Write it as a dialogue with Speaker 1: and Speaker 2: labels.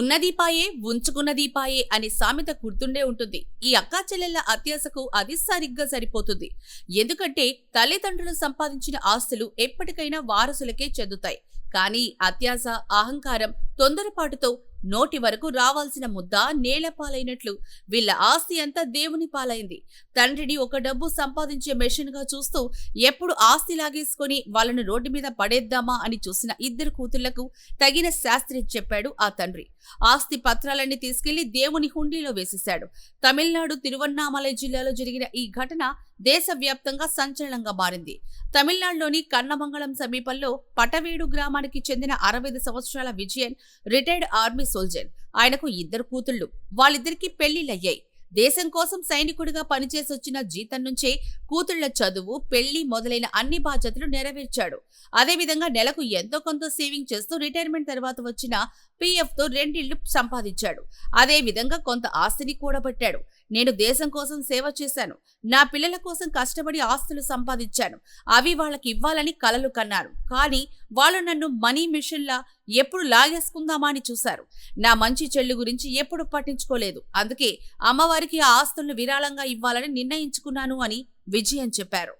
Speaker 1: ఉన్న దీపాయే ఉంచుకున్న దీపాయే అనే సామెత గుర్తుండే ఉంటుంది. ఈ అక్కా చెల్లెళ్ళ అత్యాశకు అది సరిగ్గా సరిపోతుంది. ఎందుకంటే తల్లిదండ్రులు సంపాదించిన ఆస్తులు ఎప్పటికైనా వారసులకే చెందుతాయి. కానీ అత్యాశ అహంకారం తొందరపాటుతో నోటి వరకు రావాల్సిన ముద్ద నేలపాలైనట్లు వీళ్ళ ఆస్తి అంతా దేవుని పాలైంది. తండ్రిని ఒక డబ్బు సంపాదించే మెషిన్గా చూస్తూ ఎప్పుడు ఆస్తి లాగేసుకొని వాళ్ళను రోడ్డు మీద పడేద్దామా అని చూసిన ఇద్దరు కూతుళ్ళకు తగిన శాస్త్రి చెప్పాడు ఆ తండ్రి. ఆస్తి పత్రాలన్నీ తీసుకెళ్ళి దేవుని హుండీలో వేసేశాడు. తమిళనాడు తిరువన్నామలై జిల్లాలో జరిగిన ఈ ఘటన దేశవ్యాప్తంగా సంచలనంగా మారింది. తమిళనాడులోని కన్నమంగళం సమీపంలో పటవేడు గ్రామానికి చెందిన అరవై సంవత్సరాల విజయన్ రిటైర్డ్ ఆర్మీ సోల్జర్. ఆయనకు ఇద్దరు కూతుళ్ళు వాళ్ళిద్దరికీ పెళ్ళిళ్ళయ్యాయి దేశం కోసం సైనికుడిగా పనిచేసొచ్చిన జీతం నుంచే కూతుళ్ళ చదువు పెళ్ళి మొదలైన అన్ని బాధ్యతలు నెరవేర్చాడు. అదేవిధంగా నెలకు ఎంతో కొంత సేవింగ్ చేస్తూ రిటైర్మెంట్ తర్వాత వచ్చిన పీఎఫ్తో రెండిళ్ళు సంపాదించాడు. అదే విధంగా కొంత ఆస్తిని కూడబట్టాడు. నేను దేశం కోసం సేవ చేశాను. నా పిల్లల కోసం కష్టపడి ఆస్తులు సంపాదించాను. అవి వాళ్ళకి ఇవ్వాలని కలలు కన్నారు. కానీ వాళ్ళు నన్ను మనీ మిషన్లా ఎప్పుడు లాగేసుకుందామా అని చూశారు. నా మంచి చెల్లి గురించి ఎప్పుడు పట్టించుకోలేదు. అందుకే అమ్మవారికి ఆ ఆస్తులను విరాళంగా ఇవ్వాలని నిర్ణయించుకున్నాను అని విజయన్ చెప్పారు.